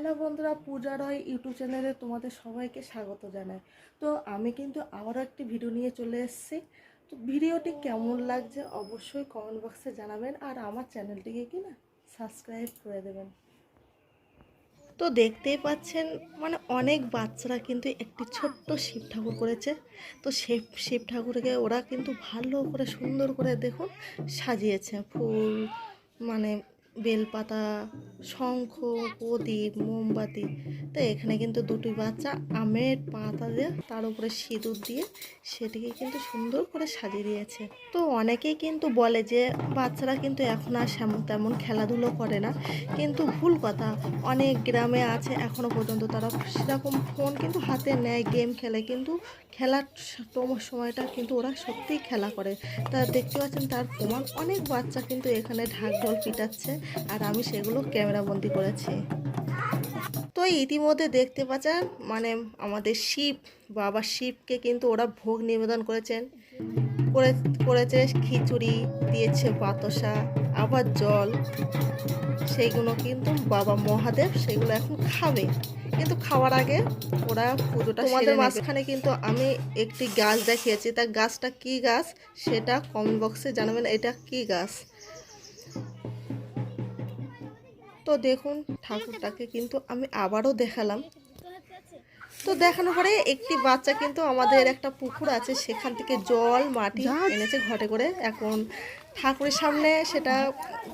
Hello বন্ধুরা, পূজা রয় YouTube চ্যানেলে তোমাদের সবাইকে স্বাগত জানাই। তো আমি কিন্তু আবারও একটি ভিডিও নিয়ে চলে এসেছি। তো ভিডিওটি কেমন লাগছে অবশ্যই কমেন্ট বক্সে জানাবেন আর আমার চ্যানেলটিকে কি না সাবস্ক্রাইব করে দেবেন। তো দেখতেই পাচ্ছেন মানে অনেক বাচ্চারা কিন্তু একটি ছোট্ট শিব ঠাকুর করেছে। তো শিব শিব ঠাকুরকে ওরা কিন্তু ভালো করে সুন্দর করে দেখুন সাজিয়েছে। ফুল মানে বেলপাতা, শঙ্খ, প্রদীপ, মোমবাতি। তো এখানে কিন্তু দুটি বাচ্চা আমের পাতা দিয়ে তার উপরে সিঁদুর দিয়ে সেটিকে কিন্তু সুন্দর করে সাজিয়ে দিয়েছে। তো অনেকেই কিন্তু বলে যে বাচ্চারা কিন্তু এখন আর সেমন তেমন খেলাধুলো করে না। কিন্তু ভুল কথা, অনেক গ্রামে আছে এখনও পর্যন্ত তারা সেরকম ফোন কিন্তু হাতে নেয়, গেম খেলে। কিন্তু খেলার সময়টা কিন্তু ওরা সত্যিই খেলা করে। তা দেখতে পাচ্ছেন তার প্রমাণ, অনেক বাচ্চা কিন্তু এখানে ঢাক ঢোল পিটাচ্ছে। আর আমি সেগুলো ক্যামেরাবন্দি করেছি। তো ইতিমধ্যে দেখতে পাচ্ছেন মানে আমাদের শিব বাবা শিবকে কিন্তু ওরা ভোগ নিবেদন করেছেন। করে করেছে খিচুড়ি দিয়েছে বাতাসা আবার জল। সেইগুলো কিন্তু বাবা মহাদেব সেগুলো এখন খাবে। কিন্তু খাওয়ার আগে ওরা পুজোটা তোমাদের মাঝখানে কিন্তু আমি একটি গাছ দেখিয়েছি। তা গাছটা কি গাছ? সেটা কমেন্ট বক্সে জানাবেন এটা কি গাছ? তো দেখুন ঠাকুরটাকে কিন্তু আমি আবারও দেখালাম। তো দেখানোর পরে একটি বাচ্চা কিন্তু আমাদের একটা পুকুর আছে সেখান থেকে জল মাটি এনেছে ঘটে করে। এখন ঠাকুরের সামনে সেটা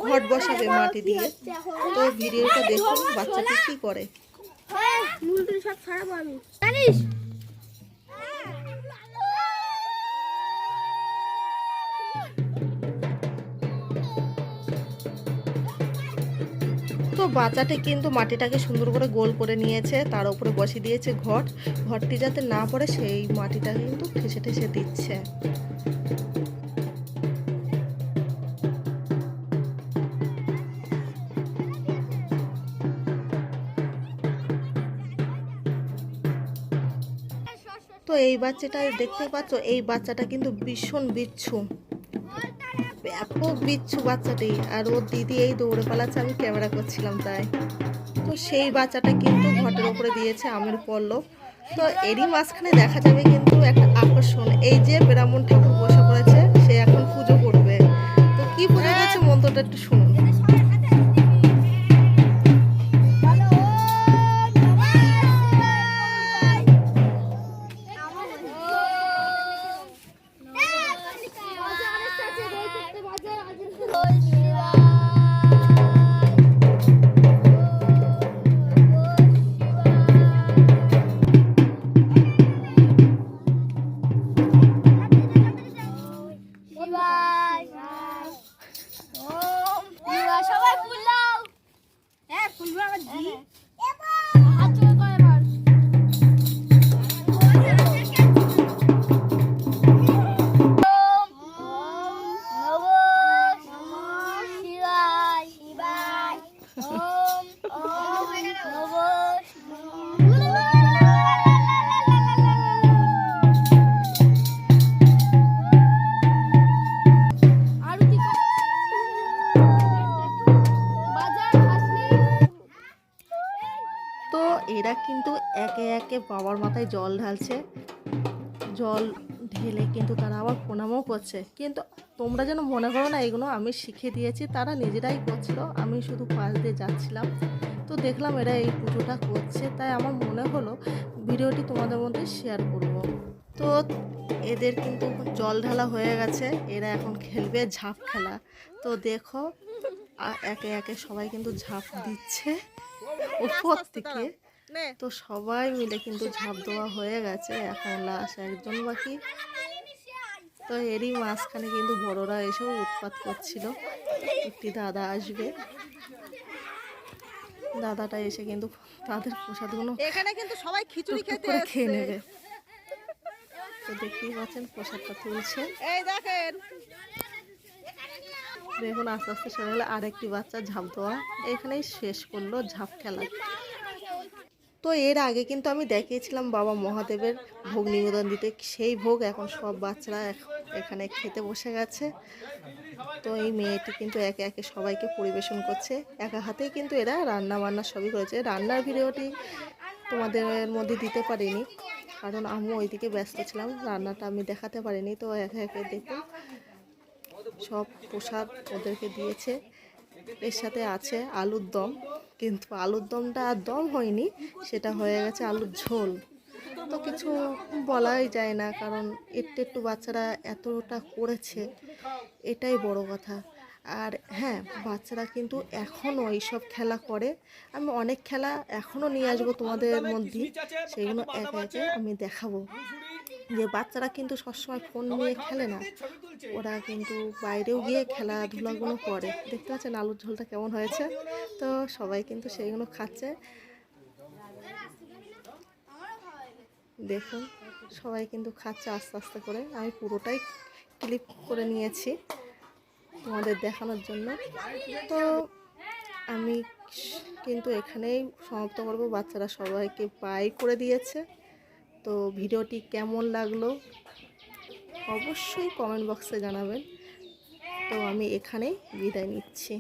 ঘট বসাবে মাটি দিয়ে। তো ভিডিওটা দেখুন বাচ্চাটি কি করে। আমি। জানিস? তো বাচ্চাটি কিন্তু মাটিটাকে সুন্দর করে গোল করে নিয়েছে, তার উপরে বসিয়ে দিয়েছে ঘট। ঘরটি যাতে না পড়ে, সেই মাটিটা কিন্তু ঠেসে ঠেসে দিচ্ছে। তো এই বাচ্চাটা দেখতে পাচ্ছ, এই বাচ্চাটা কিন্তু ভীষণ বিচ্ছু। ব্যাপক বিচ্ছু বাচ্চাটি। আর ওর দিদি এই দৌড়ে পালাচ্ছে, আমি ক্যামেরা করছিলাম তাই। তো সেই বাচ্চাটা কিন্তু ঘটের উপরে দিয়েছে আমের পল্লব। তো এরই মাঝখানে দেখা যাবে কিন্তু একটা আকর্ষণ। এই যে ব্রাহ্মণ ঠাকুর বসে পড়েছে, সে এখন পুজো করবে। তো কি পুজো করছে মন্ত্রটা একটু শুনুন। এরা কিন্তু একে একে বাবার মাথায় জল ঢালছে। জল ঢেলে কিন্তু তারা আবার প্রণামও করছে। কিন্তু তোমরা যেন মনে করো না এগুলো আমি শিখে দিয়েছি তারা নিজেরাই করছিল আমি শুধু পাশ দিয়ে যাচ্ছিলাম। তো দেখলাম এরা এই পুজোটা করছে তাই আমার মনে হলো ভিডিওটি তোমাদের মধ্যে শেয়ার করব। তো এদের কিন্তু জল ঢালা হয়ে গেছে এরা এখন খেলবে ঝাঁপ খেলা। তো দেখো একে একে সবাই কিন্তু ঝাঁপ দিচ্ছে। উপর থেকে তো সবাই মিলে কিন্তু ঝাঁপ দেওয়া হয়ে গেছে এখন লাশ একজন বাকি। তো এরই মাঝখানে কিন্তু বড়রা এসেও উৎপাত করছিল। একটি দাদা আসবে। দাদাটা এসে কিন্তু তাদের প্রসাদগুলো এখানে কিন্তু সবাই খিচুড়ি খেতে খেয়ে নেবে। তো দেখতেই পাচ্ছেন প্রসাদটা তুলছে। এই দেখেন। দেখুন আস্তে আস্তে সরে গেলে আরেকটি বাচ্চা ঝাঁপ দেওয়া এখানেই শেষ করল ঝাঁপ খেলা। তো এর আগে কিন্তু আমি দেখিয়েছিলাম বাবা মহাদেবের ভোগ নিবেদন দিতে। সেই ভোগ এখন সব বাচ্চারা এখানে খেতে বসে গেছে। তো এই মেয়েটি কিন্তু একে একে সবাইকে পরিবেশন করছে। একা হাতেই কিন্তু এরা রান্না বান্না সবই করেছে। রান্নার ভিডিওটি তোমাদের মধ্যে দিতে পারিনি, কারণ আমি ওইদিকে ব্যস্ত ছিলাম। রান্নাটা আমি দেখাতে পারিনি, তো একে একে দেখুন। সব প্রসাদ ওদেরকে দিয়েছে। এর সাথে আছে আলুর দম। কিন্তু আলুর দমটা আর দম হয়নি, সেটা হয়ে গেছে আলুর ঝোল। তো কিছু বলাই যায় না, কারণ একটু একটু বাচ্চারা এতটা করেছে, এটাই বড় কথা। আর হ্যাঁ বাচ্চারা কিন্তু এখনও এইসব খেলা করে। আমি অনেক খেলা এখনও নিয়ে আসব তোমাদের মধ্যে সেগুলো একে একে আমি দেখাবো। যে বাচ্চারা কিন্তু সবসময় ফোন নিয়ে খেলে না, ওরা কিন্তু বাইরেও গিয়ে খেলাধুলাগুলো করে। দেখতে পাচ্ছেন আলুর ঝোলটা কেমন হয়েছে? তো সবাই কিন্তু সেইগুলো খাচ্ছে। দেখুন, সবাই কিন্তু খাচ্ছে আস্তে আস্তে করে। আমি পুরোটাই ক্লিপ করে নিয়েছি তোমাদের দেখানোর জন্য। তো আমি কিন্তু এখানেই সমাপ্ত করব। বাচ্চারা সবাইকে বাই করে দিয়েছে। তো ভিডিওটি কেমন লাগল অবশ্যই কমেন্ট বক্সে জানাবেন। তো আমি এখানে বিদায় নিচ্ছি।